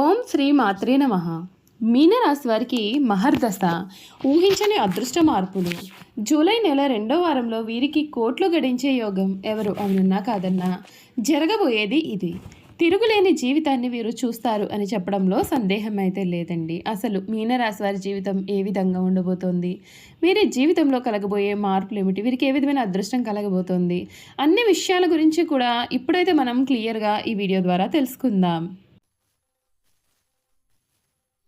ఓం శ్రీ మాత్రే నమ. మీనరాశి వారికి మహర్దశ ఊహించని అదృష్ట మార్పులు. జూలై నెల రెండో వారంలో వీరికి కోట్లు గడించే యోగం ఎవరు అవునన్నా కాదన్నా జరగబోయేది ఇది. తిరుగులేని జీవితాన్ని వీరు చూస్తారు అని చెప్పడంలో సందేహం అయితే లేదండి. అసలు మీనరాశి వారి జీవితం ఏ విధంగా ఉండబోతోంది? వీరి జీవితంలో కలగబోయే మార్పులు ఏమిటి? వీరికి ఏ విధమైన అదృష్టం కలగబోతోంది? అన్ని విషయాల గురించి కూడా ఇప్పుడైతే మనం క్లియర్గా ఈ వీడియో ద్వారా తెలుసుకుందాం.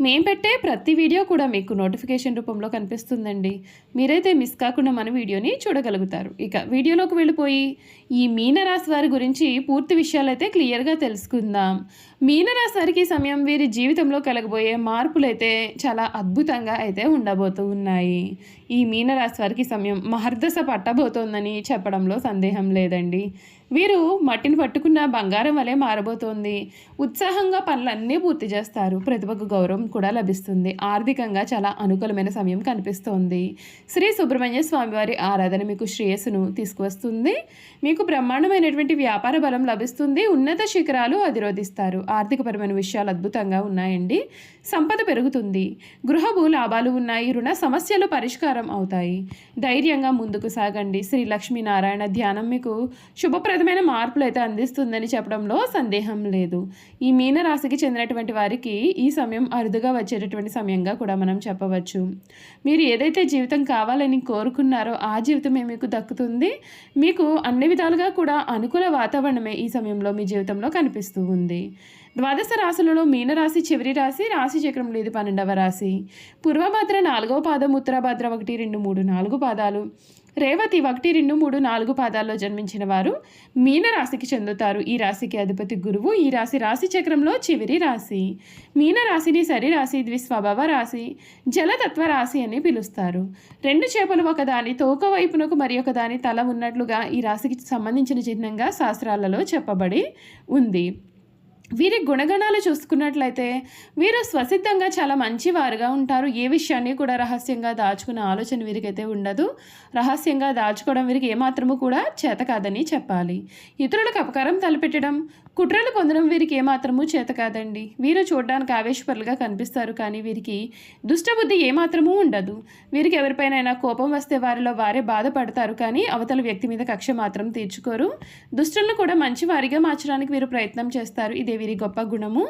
మేము పెట్టే ప్రతి వీడియో కూడా మీకు నోటిఫికేషన్ రూపంలో కనిపిస్తుందండి. మీరైతే మిస్ కాకుండా మన వీడియోని చూడగలుగుతారు. ఇక వీడియోలోకి వెళ్ళిపోయి ఈ మీనరాశి వారి గురించి పూర్తి విషయాలైతే క్లియర్గా తెలుసుకుందాం. మీనరాశి వారికి సమయం వీరి జీవితంలో కలగబోయే మార్పులైతే చాలా అద్భుతంగా అయితే ఉండబోతూ ఉన్నాయి. ఈ మీనరాశి వారికి సమయం మహర్దశ పట్టబోతోందని చెప్పడంలో సందేహం లేదండి. వీరు మట్టిని పట్టుకున్న బంగారం వలె మారబోతోంది. ఉత్సాహంగా పనులన్నీ పూర్తి చేస్తారు. ప్రతిభకు గౌరవం కూడా లభిస్తుంది. ఆర్థికంగా చాలా అనుకూలమైన సమయం కనిపిస్తోంది. శ్రీ సుబ్రహ్మణ్య స్వామివారి ఆరాధన మీకు శ్రేయస్సును తీసుకువస్తుంది. మీకు బ్రహ్మాండమైనటువంటి వ్యాపార బలం లభిస్తుంది. ఉన్నత శిఖరాలు అధిరోధిస్తారు. ఆర్థికపరమైన విషయాలు అద్భుతంగా ఉన్నాయండి. సంపద పెరుగుతుంది. గృహభూ లాభాలు ఉన్నాయి. రుణ సమస్యలు పరిష్కారం అవుతాయి. ధైర్యంగా ముందుకు సాగండి. శ్రీ లక్ష్మీనారాయణ ధ్యానం మీకు శుభప్రదమైన మార్పులు అయితే అందిస్తుందని చెప్పడంలో సందేహం లేదు. ఈ మీన రాశికి చెందినటువంటి వారికి ఈ సమయం అరుదుగా వచ్చేటటువంటి సమయంగా కూడా మనం చెప్పవచ్చు. మీరు ఏదైతే జీవితం కావాలని కోరుకున్నారో ఆ జీవితమే మీకు దక్కుతుంది. మీకు అన్ని విధాలుగా కూడా అనుకూల వాతావరణమే ఈ సమయంలో మీ జీవితంలో కనిపిస్తూ ఉంది. ద్వాదశ రాశులలో మీనరాశి చివరి రాశి రాశి చక్రంలో ఇది పన్నెండవ రాశి. పూర్వభద్ర నాలుగవ పాదం ఉత్తరభద్ర ఒకటి రెండు మూడు నాలుగు పాదాలు. రేవతి ఒకటి రెండు మూడు నాలుగు పాదాల్లో జన్మించిన వారు మీనరాశికి చెందుతారు. ఈ రాశికి అధిపతి గురువు ఈ రాశి రాశి చక్రంలో చివరి రాశి. మీనరాశిని సరిరాశి ద్విస్వభావ రాశి జలతత్వ రాశి అని పిలుస్తారు. రెండు చేపలు ఒకదాని తోక వైపునకు మరి ఒకదాని తల ఉన్నట్లుగా ఈ రాశికి సంబంధించిన చిహ్నంగా శాస్త్రాలలో చెప్పబడి ఉంది. వీరి గుణగణాలు చూసుకున్నట్లయితే వీరు స్వసిద్ధంగా చాలా మంచివారుగా ఉంటారు. ఏ విషయాన్ని కూడా రహస్యంగా దాచుకునే ఆలోచన వీరికైతే ఉండదు. రహస్యంగా దాచుకోవడం వీరికి ఏమాత్రము కూడా చేత కాదని చెప్పాలి. ఇతరులకు అపకారం తలపెట్టడం కుట్రలు పొందడం వీరికి ఏమాత్రము చేత కాదండి. వీరు చూడడానికి ఆవేశపరులుగా కనిపిస్తారు కానీ వీరికి దుష్టబుద్ధి ఏమాత్రమూ ఉండదు. వీరికి ఎవరిపైనైనా కోపం వస్తే వారిలో వారే బాధపడతారు కానీ అవతల వ్యక్తి మీద కక్ష మాత్రం తీర్చుకోరు. దుష్టులను కూడా మంచి వారిగా మార్చడానికి వీరు ప్రయత్నం చేస్తారు. ఇదే వీరి గొప్ప గుణము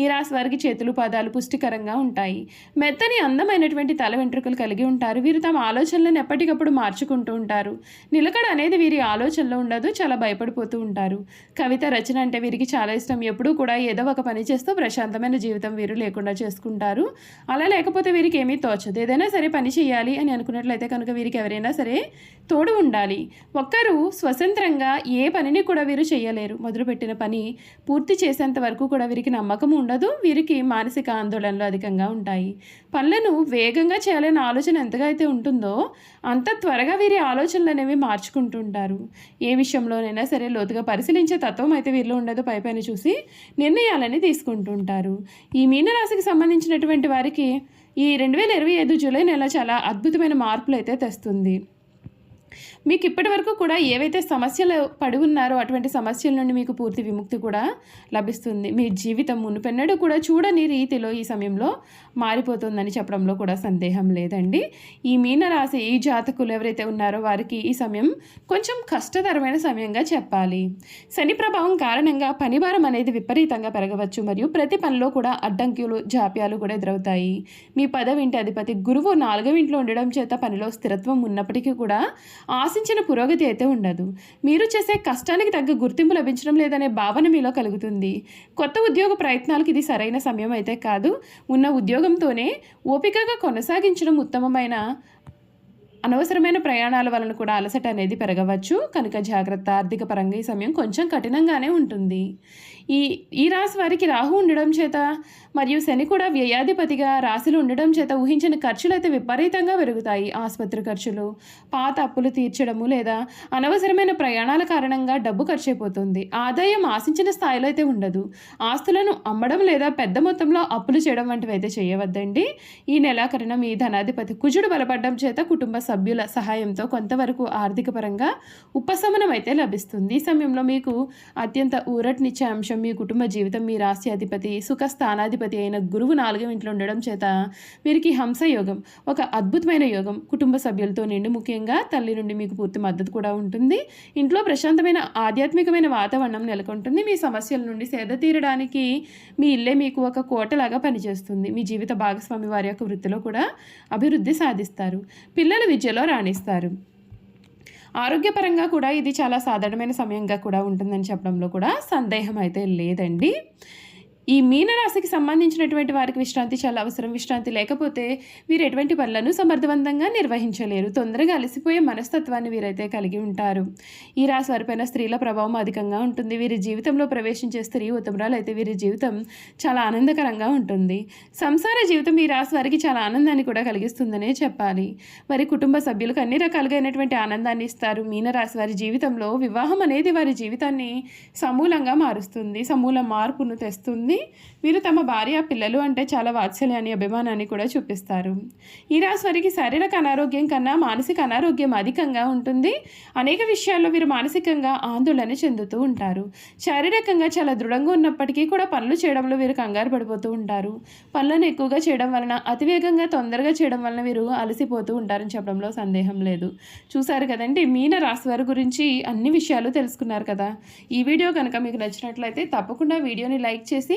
ఈ రాశి వారికి చేతులు పాదాలు పుష్టికరంగా ఉంటాయి. మెత్తని అందమైనటువంటి తల వెంట్రుకలు కలిగి ఉంటారు. వీరు తమ ఆలోచనలను ఎప్పటికప్పుడు మార్చుకుంటూ ఉంటారు. నిలకడ అనేది వీరి ఆలోచనలో ఉండదు చాలా భయపడిపోతూ ఉంటారు. కవిత రచన అంటే వీరికి చాలా ఇష్టం. ఎప్పుడూ కూడా ఏదో ఒక పని చేస్తూ ప్రశాంతమైన జీవితం వీరు లేకుండా చేసుకుంటారు. అలా లేకపోతే వీరికి ఏమీ తోచదు. ఏదైనా సరే పని చేయాలి అని అనుకున్నట్లయితే కనుక వీరికి ఎవరైనా సరే తోడు ఉండాలి. ఒక్కరు స్వతంత్రంగా ఏ పనిని కూడా వీరు చేయలేరు. మొదలుపెట్టిన పని పూర్తి చేసేంత వరకు కూడా వీరికి నమ్మకం ఉండదు. వీరికి మానసిక ఆందోళనలు అధికంగా ఉంటాయి. పనులను వేగంగా చేయాలనే ఆలోచన ఎంతగా అయితే ఉంటుందో అంత త్వరగా వీరి ఆలోచనలు అనేవి మార్చుకుంటుంటారు. ఏ విషయంలోనైనా సరే లోతుగా పరిశీలించే తత్వం అయితే వీరిలో ఉండదు. పైపైన చూసి నిర్ణయాలని తీసుకుంటుంటారు. ఈ మీనరాశికి సంబంధించినటువంటి వారికి ఈ రెండు వేల ఇరవై ఐదు జూలై నెల చాలా అద్భుతమైన మార్పులు అయితే తెస్తుంది. మీకు ఇప్పటి వరకు కూడా ఏవైతే సమస్యలు పడి ఉన్నారో అటువంటి సమస్యల నుండి మీకు పూర్తి విముక్తి కూడా లభిస్తుంది. మీ జీవితం మునుపెన్నడూ కూడా చూడని రీతిలో ఈ సమయంలో మారిపోతుందని చెప్పడంలో కూడా సందేహం లేదండి. ఈ మీనరాశి ఈ జాతకులు ఎవరైతే ఉన్నారో వారికి ఈ సమయం కొంచెం కష్టతరమైన సమయంగా చెప్పాలి. శని ప్రభావం కారణంగా పనిభారం అనేది విపరీతంగా పెరగవచ్చు మరియు ప్రతి పనిలో కూడా అడ్డంకులు జాప్యాలు కూడా ఎదురవుతాయి. మీ పదవింటి అధిపతి గురువు నాలుగవ ఇంట్లో ఉండడం చేత పనిలో స్థిరత్వం ఉన్నప్పటికీ కూడా ఆశించిన పురోగతి అయితే ఉండదు. మీరు చేసే కష్టానికి తగ్గ గుర్తింపు లభించడం లేదనే భావన మీలో కలుగుతుంది. కొత్త ఉద్యోగ ప్రయత్నాలకు ఇది సరైన సమయం అయితే కాదు. ఉన్న ఉద్యోగంతోనే ఓపికగా కొనసాగించడం ఉత్తమమైన అనవసరమైన ప్రయాణాల వలన కూడా అలసట అనేది పెరగవచ్చు. కనుక జాగ్రత్త ఆర్థిక పరంగా ఈ సమయం కొంచెం కఠినంగానే ఉంటుంది. ఈ ఈ రాశి వారికి రాహు ఉండడం చేత మరియు శని కూడా వ్యయాధిపతిగా రాశులు ఉండడం చేత ఊహించిన ఖర్చులు అయితే విపరీతంగా పెరుగుతాయి. ఆసుపత్రి ఖర్చులు పాత అప్పులు తీర్చడము లేదా అనవసరమైన ప్రయాణాల కారణంగా డబ్బు ఖర్చు అయిపోతుంది ఆదాయం ఆశించిన స్థాయిలో అయితే ఉండదు. ఆస్తులను అమ్మడం లేదా పెద్ద మొత్తంలో అప్పులు చేయడం వంటివి అయితే చేయవద్దండి. ఈ నెలాఖరున మీ ధనాధిపతి కుజుడు బలపడడం చేత కుటుంబ సభ్యుల సహాయంతో కొంతవరకు ఆర్థిక పరంగా ఉపశమనం అయితే లభిస్తుంది. ఈ సమయంలో మీకు అత్యంత ఊరటనిచ్చే అంశం మీ కుటుంబ జీవితం మీ రాశి అధిపతి సుఖ స్థానాధిపతి అయిన గురువు నాలుగవ ఇంట్లో ఉండడం చేత వీరికి హంస యోగం ఒక అద్భుతమైన యోగం. కుటుంబ సభ్యులతో నిండి ముఖ్యంగా తల్లి నుండి మీకు పూర్తి మద్దతు కూడా ఉంటుంది. ఇంట్లో ప్రశాంతమైన ఆధ్యాత్మికమైన వాతావరణం నెలకొంటుంది. మీ సమస్యల నుండి సేద తీరడానికి మీ ఇల్లే మీకు ఒక కోటలాగా పనిచేస్తుంది. మీ జీవిత భాగస్వామి వారి యొక్క వృత్తిలో కూడా అభివృద్ధి సాధిస్తారు. పిల్లలు విద్యలో రాణిస్తారు. ఆరోగ్యపరంగా కూడా ఇది చాలా సాధారణమైన సమయంగా కూడా ఉంటుందని చెప్పడంలో కూడా సందేహం అయితే లేదండి. ఈ మీనరాశికి సంబంధించినటువంటి వారికి విశ్రాంతి చాలా అవసరం. విశ్రాంతి లేకపోతే వీరు ఎటువంటి పనులను సమర్థవంతంగా నిర్వహించలేరు. తొందరగా అలసిపోయే మనస్తత్వాన్ని వీరైతే కలిగి ఉంటారు. ఈ రాశి వారిపైన స్త్రీల ప్రభావం అధికంగా ఉంటుంది. వీరి జీవితంలో ప్రవేశించే స్త్రీ ఉత్తమరాలు అయితే వీరి జీవితం చాలా ఆనందకరంగా ఉంటుంది. సంసార జీవితం ఈ రాశి వారికి చాలా ఆనందాన్ని కూడా కలిగిస్తుందనే చెప్పాలి. వారి కుటుంబ సభ్యులకు అన్ని రకాలుగైనటువంటి ఆనందాన్ని ఇస్తారు. మీనరాశి వారి జీవితంలో వివాహం అనేది వారి జీవితాన్ని సమూలంగా మారుస్తుంది. సమూల మార్పును తెస్తుంది. వీరు తమ భార్య పిల్లలు అంటే చాలా వాత్సల్యాన్ని అభిమానాన్ని కూడా చూపిస్తారు. ఈ రాశి వారికి శారీరక అనారోగ్యం కన్నా మానసిక అనారోగ్యం అధికంగా ఉంటుంది. అనేక విషయాల్లో వీరు మానసికంగా ఆందోళన చెందుతూ ఉంటారు. శారీరకంగా చాలా దృఢంగా ఉన్నప్పటికీ కూడా పనులు చేయడంలో వీరు కంగారు పడిపోతూ ఉంటారు. పనులను ఎక్కువగా చేయడం వలన అతివేగంగా తొందరగా చేయడం వలన వీరు అలసిపోతూ ఉంటారని చెప్పడంలో సందేహం లేదు. చూశారు కదండి మీన రాశి వారి గురించి అన్ని విషయాలు తెలుసుకున్నారు కదా. ఈ వీడియో కనుక మీకు నచ్చినట్లయితే తప్పకుండా వీడియోని లైక్ చేసి